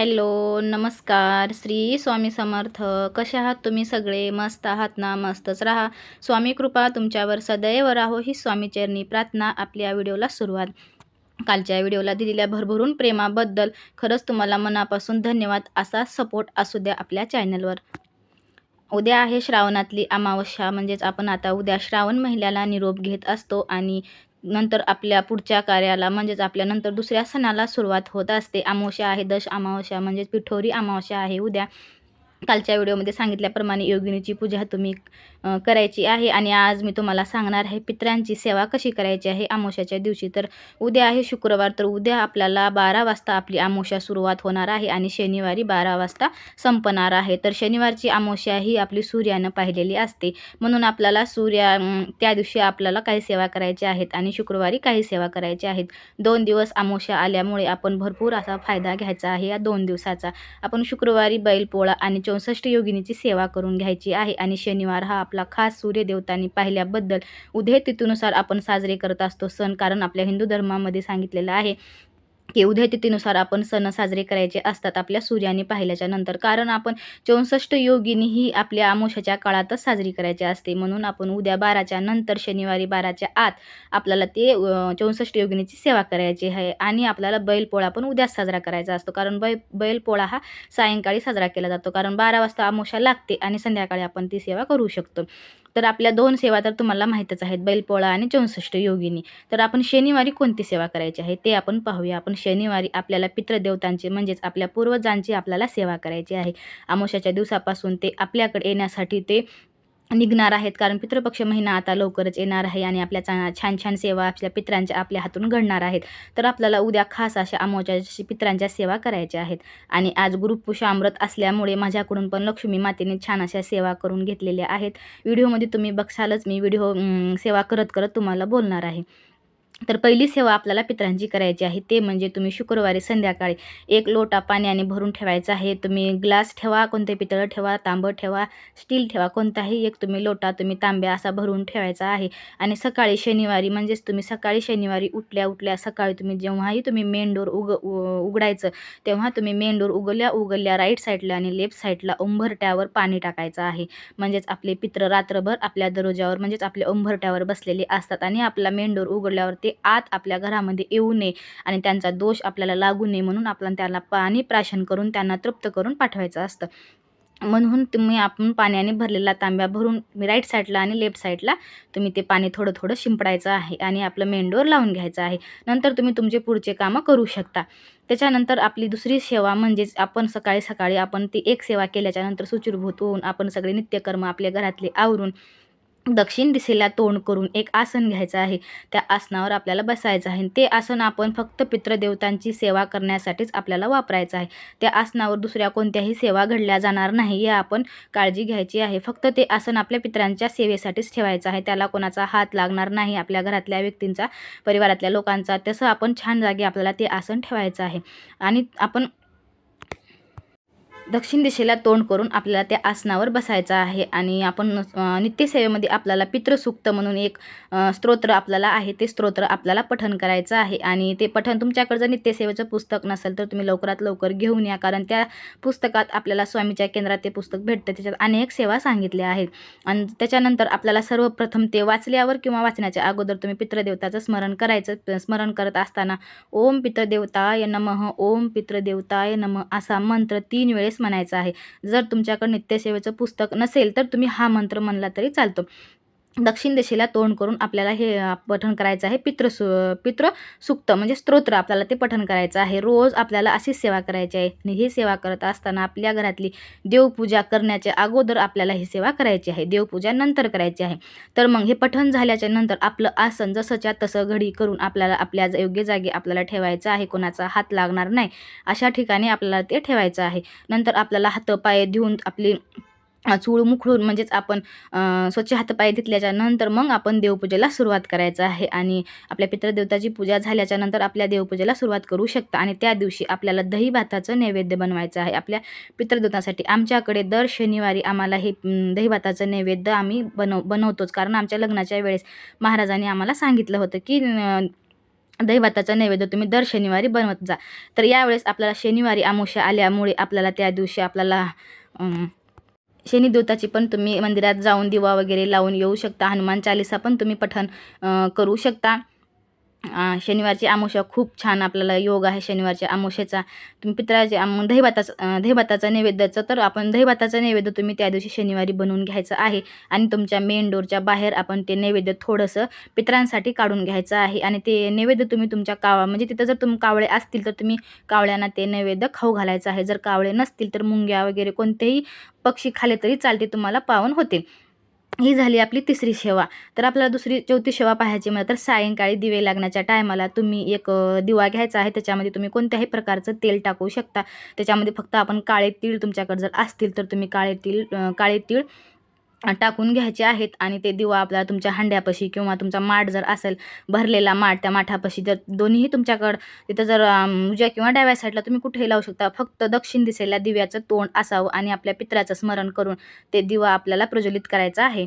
Hello नमस्कार. श्री स्वामी समर्थ. कसे आहात तुम्ही सगळे? मस्त आहात ना? मस्तच राहा. स्वामी कृपा तुमच्यावर सदैव राहो ही स्वामीचरणी प्रार्थना आपल्या व्हिडिओला सुरुवात. कालच्या व्हिडिओला दिलेल्या भरभरून प्रेमाबद्दल खरंच तुम्हाला मनापासून धन्यवाद असा सपोर्ट असू द्या आपल्या चॅनलवर उद्या आहे श्रावणातली अमावस्या म्हणजेच आपण आता उद्या श्रावण महिन्याला निरोप घेत असतो आणि नंतर आपल्या पुढच्या कार्याला म्हणजेच आपल्या नंतर दुसऱ्या सणाला सुरुवात होत असते. अमावस्या आहे दश अमावस्या म्हणजेच पिठोरी अमावस्या आहे. उद्या कालच्या व्हिडिओमध्ये सांगितल्याप्रमाणे योगिनीची पूजा तुम्ही करायची आहे आणि आज मी तुम्हाला सांगणार आहे पित्रांची सेवा कशी करायची आहे आमोशाच्या दिवशी. तर उद्या आहे शुक्रवार तर उद्या आपल्याला बारा वाजता आपली आमोशा सुरुवात होणार आहे आणि शनिवारी बारा वाजता संपणार आहे. तर शनिवारची आमोशा ही आपली सूर्यानं पाहिलेली असते. म्हणून आपल्याला सूर्या त्या दिवशी आपल्याला काही सेवा करायच्या आहेत आणि शुक्रवारी काही सेवा करायच्या आहेत. दोन दिवस आमोशा आल्यामुळे आपण भरपूर असा फायदा घ्यायचा आहे या दोन दिवसाचा. आपण शुक्रवारी बैलपोळा आणि चौसष्ट योगिनीची सेवा करून घ्यायची आहे. आणि शनिवार हा आपला खास सूर्यदेवतांनी पाहिल्याबद्दल उदय तिथीनुसार आपण साजरे करत असतो सण कारण आपल्या हिंदू धर्मामध्ये सांगितलेलं आहे. की उद्या तिथीनुसार आपण सण साजरे करायचे असतात आपल्या सूर्याने पाहिल्याच्या नंतर. कारण आपण चौसष्ट योगिनी ही आपल्या आमोशाच्या काळातच साजरी करायची असते. म्हणून आपण उद्या बाराच्या नंतर शनिवारी बाराच्या आत आपल्याला ते चौसष्ट योगिनीची सेवा करायची आहे. आणि आपल्याला बैलपोळा पण उद्याच साजरा करायचा असतो. कारण बै बैलपोळा हा सायंकाळी साजरा केला जातो. कारण बारा वाजता आमोशा लागते आणि संध्याकाळी आपण ती सेवा करू शकतो. तर आपल्या दोन सेवा तर तुम्हाला माहीतच आहेत बैलपोळा आणि चौसष्ट योगिनी. तर आपण शनिवारी कोणती सेवा करायची आहे ते आपण पाहूया. आपण शनिवारी आपल्याला पितृदेवतांची म्हणजेच आपल्या पूर्वजांची आपल्याला सेवा करायची आहे. आमोशाच्या दिवसापासून ते आपल्याकडे येण्यासाठी ते निघणार आहेत. कारण पितृपक्ष महिना आता लवकरच येणार आहे आणि आपल्या चा छान छान सेवा आपल्या पित्रांच्या आपल्या हातून घडणार आहेत. तर आपल्याला उद्या खास अशा अमोच्या पित्रांच्या सेवा करायच्या आहेत. आणि आज गुरुपुषामृत असल्यामुळे माझ्याकडून पण लक्ष्मी मातेने छान अशा सेवा करून घेतलेल्या आहेत. व्हिडिओमध्ये तुम्ही बघसालच मी व्हिडिओ सेवा करत करत तुम्हाला बोलणार आहे. तर पहिली सेवा आपल्याला पितरांची करायची आहे ते म्हणजे तुम्ही शुक्रवारी संध्याकाळी एक लोटा पाण्याने भरून ठेवायचा आहे. तुम्ही ग्लास ठेवा कोणते पितळ ठेवा तांबं ठेवा स्टील ठेवा कोणताही एक तुम्ही लोटा तुम्ही तांब्या असा भरून ठेवायचा आहे. आणि सकाळी शनिवारी म्हणजेच तुम्ही सकाळी शनिवारी उठल्या उठल्या सकाळी तुम्ही जेव्हाही तुम्ही मेन डोर उग उघडायचं तेव्हा तुम्ही मेन डोर उगल्या उगल्या राईट साईडला आणि लेफ्ट साईडला उंभरट्यावर पाणी टाकायचं आहे. म्हणजेच आपले पित्र रात्रभर आपल्या दरोज्यावर म्हणजेच आपल्या उंभरट्यावर बसलेले असतात आणि आपला मेन डोर उघडल्यावर ते आत आपल्या घरामध्ये येऊ नये आणि त्यांचा दोष आपल्याला लागू नये म्हणून आपण त्याला पाणी प्राशन करून त्यांना तृप्त करून पाठवायचं असतं. म्हणून तुम्ही आपण पाण्याने भरलेला तांब्या भरून राईट साईडला आणि लेफ्ट साईडला तुम्ही ते पाणी थोडं थोडं शिंपडायचं आहे आणि आपलं मेंडोर लावून घ्यायचं आहे. नंतर तुम्ही तुमचे पुढचे कामं करू शकता. त्याच्यानंतर आपली दुसरी सेवा म्हणजेच आपण सकाळी सकाळी आपण ती एक सेवा केल्याच्यानंतर सुचिरभूत होऊन आपण सगळे नित्यकर्म आपल्या घरातले आवरून दक्षिण दिशेला तोंड करून एक आसन घ्यायचं आहे. त्या आसनावर आपल्याला बसायचं आहे. ते आसन आपण फक्त पितृदेवतांची सेवा करण्यासाठीच आपल्याला वापरायचं आहे. त्या आसनावर दुसऱ्या कोणत्याही सेवा घडल्या जाणार नाही या आपण काळजी घ्यायची आहे. फक्त ते आसन आपल्या पित्रांच्या सेवेसाठीच ठेवायचं आहे. त्याला कोणाचा हात लागणार नाही आपल्या घरातल्या व्यक्तींचा परिवारातल्या लोकांचा. तसं आपण छान जागी आपल्याला ते आसन ठेवायचं आहे. आणि आपण दक्षिण दिशेला तोंड करून आपल्याला त्या आसनावर बसायचं आहे. आणि आपण नित्यसेवेमध्ये आपल्याला पितृसूक्त म्हणून एक स्तोत्र आपल्याला आहे. ते स्तोत्र आपल्याला पठन करायचं आहे. आणि ते पठन तुमच्याकडे जर नित्यसेवेचं पुस्तक नसेल तर तुम्ही लवकरात लवकर घेऊन या. कारण त्या पुस्तकात आपल्याला स्वामीच्या केंद्रात ते पुस्तक भेटतं. त्याच्यात अनेक सेवा सांगितल्या आहेत. आणि त्याच्यानंतर आपल्याला सर्वप्रथम ते वाचल्यावर किंवा वाचण्याच्या अगोदर तुम्ही पितृदेवताचं स्मरण करायचं स्मरण करत असताना ओम पितृदेवताय नमः ओम पितृदेवताय नम असा मंत्र तीन वेळेस म्हणायचं आहे. जर तुमच्याकडे नित्यसेवेचं पुस्तक नसेल तर तुम्ही हा मंत्र म्हणला तरी चालतो. दक्षिण दिशेला तोंड करून आपल्याला हे पठण करायचं आहे. पितृ सु पितृ सुक्त म्हणजे स्तोत्र आपल्याला ते पठण करायचं आहे. रोज आपल्याला अशीच सेवा करायची आहे. आणि ही सेवा करत असताना आपल्या घरातली देवपूजा करण्याच्या अगोदर आपल्याला ही सेवा करायची आहे. देवपूजा नंतर करायची आहे. तर मग हे पठण झाल्याच्यानंतर आपलं आसन जसंच्या तसं घडी करून आपल्याला आपल्या योग्य जागी आपल्याला ठेवायचं आहे. कोणाचा हात लागणार नाही अशा ठिकाणी आपल्याला ते ठेवायचं आहे. नंतर आपल्याला हातपाय देऊन आपली चूळ मुखळून म्हणजेच आपण स्वच्छ हातपाय धुतल्याच्या नंतर मग आपण देवपूजेला सुरुवात करायचं आहे आणि आपल्या पितृदेवताची पूजा झाल्याच्यानंतर आपल्या देवपूजेला सुरुवात करू शकता आणि त्या दिवशी आपल्याला दही भाताचं नैवेद्य बनवायचं आहे. आपल्या पितृदेवतासाठी आमच्याकडे दर शनिवारी आम्हाला हे दही भाताचं नैवेद्य आम्ही बनव बनवतोच. कारण आमच्या लग्नाच्या वेळेस महाराजांनी आम्हाला सांगितलं होतं की दहीभाताचा नैवेद्य तुम्ही दर शनिवारी बनवत जा. तर यावेळेस आपल्याला शनिवारी आमुष्या आल्यामुळे आपल्याला त्या दिवशी आपल्याला शनिदूताची पण तुम्ही मंदिरात जाऊन दिवा वगैरे लावून येऊ शकता. हनुमान चालिसा पण तुम्ही पठण करू शकता. शनिवारची आमोशा खूप छान आपल्याला योग आहे शनिवारच्या आमोशेचा. तुम्ही पित्राचे आम दहीभाताचं दहीभाताचा नैवेद्याचं तर आपण दहीभाताचा नैवेद्य तुम्ही त्या दिवशी शनिवारी बनवून घ्यायचं आहे. आणि तुमच्या मेन डोरच्या बाहेर आपण ते नैवेद्य थोडंसं पित्रांसाठी काढून घ्यायचं आहे. आणि ते नैवेद्य तुम्ही तुमच्या कावा म्हणजे तिथं जर तुम कावळे असतील तर तुम्ही कावळ्यांना ते नैवेद्य खाऊ घालायचं आहे. जर कावळे नसतील तर मुंग्या वगैरे कोणतेही पक्षी खाले तरी चालते तुम्हाला पावन होते ही झाली आपली तिसरी सेवा. तर आपल्याला दुसरी चौथी सेवा पाहायची म्हटलं तर सायंकाळी दिवे लागण्याच्या टायमाला तुम्ही एक दिवा घ्यायचा आहे. त्याच्यामध्ये तुम्ही कोणत्याही प्रकारचं तेल टाकू शकता. त्याच्यामध्ये फक्त आपण काळे तीळ तुमच्याकडे जर असतील तर तुम्ही काळे तीळ काळे तीळ टाकून घ्यायचे आहेत आणि ते दिवा आपला तुमच्या हांड्यापाशी किंवा तुमचा माठ जर असेल भरलेला माठ त्या माठापाशी जर दोन्हीही तुमच्याकडं तिथं जर उज्या किंवा डाव्या साईडला तुम्ही कुठेही लावू शकता. फक्त दक्षिण दिशेला दिव्याचं तोंड असावं आणि आपल्या पित्राचं स्मरण करून ते दिवा आपल्याला प्रज्वलित करायचा आहे.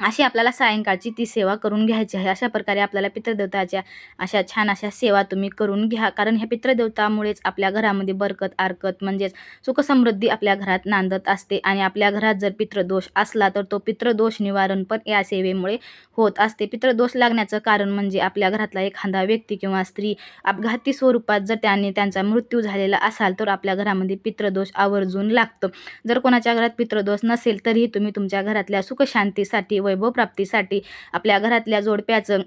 अशी आपल्याला सायंकाळची ती सेवा करून घ्यायची आहे. अशा प्रकारे आपल्याला पितृदेवताच्या अशा छान अशा सेवा तुम्ही करून घ्या. कारण ह्या पितृदेवतामुळेच आपल्या घरामध्ये बरकत आरकत म्हणजेच सुखसमृद्धी आपल्या घरात नांदत असते. आणि आपल्या घरात जर पितृदोष असला तर तो पितृदोष निवारण पण या सेवेमुळे होत असते. पितृदोष लागण्याचं कारण म्हणजे आपल्या घरातला एखादा व्यक्ती किंवा स्त्री अपघाती स्वरूपात जर त्यांनी त्यांचा मृत्यू झालेला असाल तर आपल्या घरामध्ये पितृदोष आवर्जून लागतं. जर कोणाच्या घरात पितृदोष नसेल तरीही तुम्ही तुमच्या घरातल्या सुखशांतीसाठी वैभव प्राप्तीसाठी आपल्या घरातल्या जोडप्याचं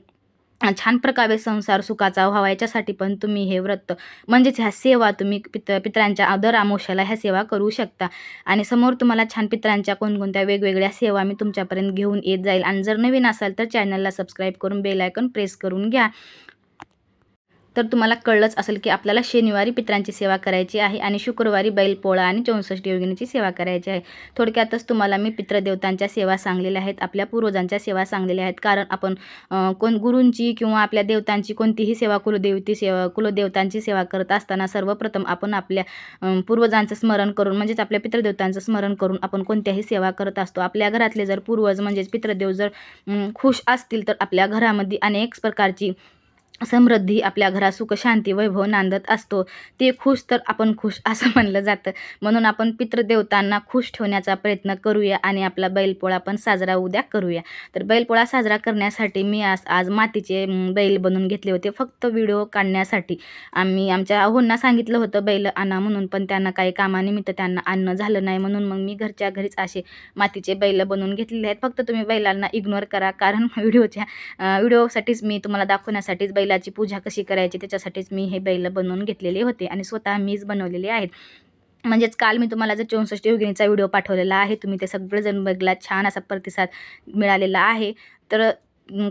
छान प्रकारे संसार सुखाचा व्हावा याच्यासाठी पण तुम्ही हे व्रत म्हणजेच ह्या सेवा तुम्ही पित पित्रांच्या आदर आमोशाला ह्या सेवा करू शकता. आणि समोर तुम्हाला छान पित्रांच्या कोणकोणत्या वेगवेगळ्या सेवा मी तुमच्यापर्यंत घेऊन येत जाईल. आणि जर नवीन असाल तर चॅनलला सबस्क्राईब करून बेल प्रेस करून घ्या. तर तुम्हाला कळलंच असेल की आपल्याला शनिवारी पित्रांची सेवा करायची आहे आणि शुक्रवारी बैलपोळा आणि चौसष्ट योगिनीची सेवा करायची आहे. थोडक्यातच तुम्हाला मी पितृदेवतांच्या सेवा सांगलेल्या आहेत आपल्या पूर्वजांच्या सेवा सांगलेल्या आहेत. कारण आपण कोण गुरूंची किंवा आपल्या देवतांची कोणतीही सेवा कुलदेवती सेवा कुलदेवतांची सेवा करत असताना सर्वप्रथम आपण आपल्या पूर्वजांचं स्मरण करून म्हणजेच आपल्या पितृदेवतांचं स्मरण करून आपण कोणत्याही सेवा करत असतो. आपल्या घरातले जर पूर्वज म्हणजेच पितृदेव जर खुश असतील तर आपल्या घरामध्ये अनेक प्रकारची समृद्धी आपल्या घरात सुख शांती वैभव नांदत असतो. ते खुश तर आपण खुश असं म्हणलं जातं. म्हणून आपण पितृदेवतांना खुश ठेवण्याचा प्रयत्न करूया आणि आपला बैलपोळा पण साजरा उद्या करूया. तर बैलपोळा साजरा करण्यासाठी मी आज आज मातीचे बैल बनवून घेतले होते. फक्त व्हिडिओ काढण्यासाठी. आम्ही आमच्या अहोंना सांगितलं होतं बैल आणा म्हणून पण त्यांना काही कामानिमित्त त्यांना आणणं झालं नाही म्हणून मग मी घरच्या घरीच असे मातीचे बैल बनवून घेतलेले आहेत. फक्त तुम्ही बैलांना इग्नोर करा. कारण व्हिडिओच्या व्हिडिओसाठीच मी तुम्हाला दाखवण्यासाठीच बैल बैलाची पूजा कशी करायची त्याच्यासाठीच मी हे बैल बनवून घेतलेले होते आणि स्वतः मीच बनवलेले आहेत. म्हणजेच काल मी तुम्हाला जर चौसष्ट योगिनीचा व्हिडिओ पाठवलेला आहे तुम्ही ते सगळेजण बघला छान असा प्रतिसाद मिळालेला आहे. तर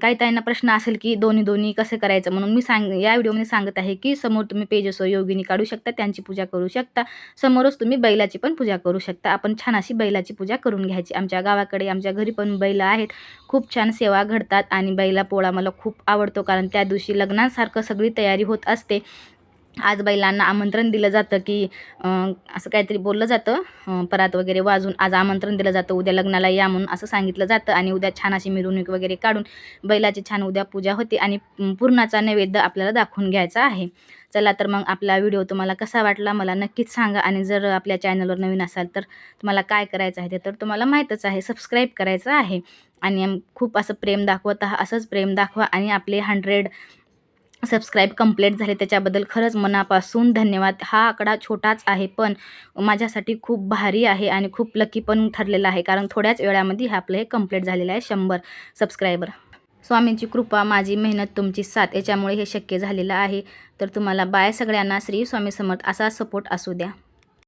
काही त्यांना प्रश्न असेल की दोन्ही दोन्ही कसं करायचं? म्हणून मी सांग या व्हिडिओमध्ये सांगत आहे की समोर तुम्ही पेजसो योगिनी काढू शकता त्यांची पूजा करू शकता. समोरच तुम्ही बैलाची पण पूजा करू शकता. आपण छान अशी बैलाची पूजा करून घ्यायची. आमच्या गावाकडे आमच्या घरी पण बैल आहेत. खूप छान सेवा घडतात आणि बैला पोळा मला खूप आवडतो. कारण त्या दिवशी लग्नासारखं सगळी तयारी होत असते. आज बैलांना आमंत्रण दिलं जातं की असं काहीतरी बोललं जातं. परात वगैरे वाजून आज आमंत्रण दिलं जातं. उद्या लग्नाला या म्हणून असं सांगितलं जातं आणि उद्या छान अशी मिरवणूक वगैरे काढून बैलाची छान उद्या पूजा होते आणि पूर्णाचा नैवेद्य आपल्याला दाखवून घ्यायचा आहे. चला तर मग आपला व्हिडिओ तुम्हाला कसा वाटला मला नक्कीच सांगा आणि जर आपल्या चॅनलवर नवीन असाल तर तुम्हाला काय करायचं आहे ते तर तुम्हाला माहीतच आहे. सबस्क्राईब करायचं आहे आणि खूप असं प्रेम दाखवत आहा असंच प्रेम दाखवा आणि आपले हंड्रेड सबस्क्राईब कंप्लीट झाले त्याच्याबद्दल खरंच मनापासून धन्यवाद. हा आकडा छोटाच आहे पण माझ्यासाठी खूप भारी आहे आणि खूप लकी पण ठरलेला आहे कारण थोड्याच वेळामध्ये हे आपलं हे कंप्लीट झालेलं आहे शंभर सबस्क्रायबर स्वामींची कृपा माझी मेहनत तुमची साथ याच्यामुळे हे शक्य झालेलं आहे. तर तुम्हाला बाय सगळ्यांना. श्री स्वामी समर्थ. असा सपोर्ट असू द्या.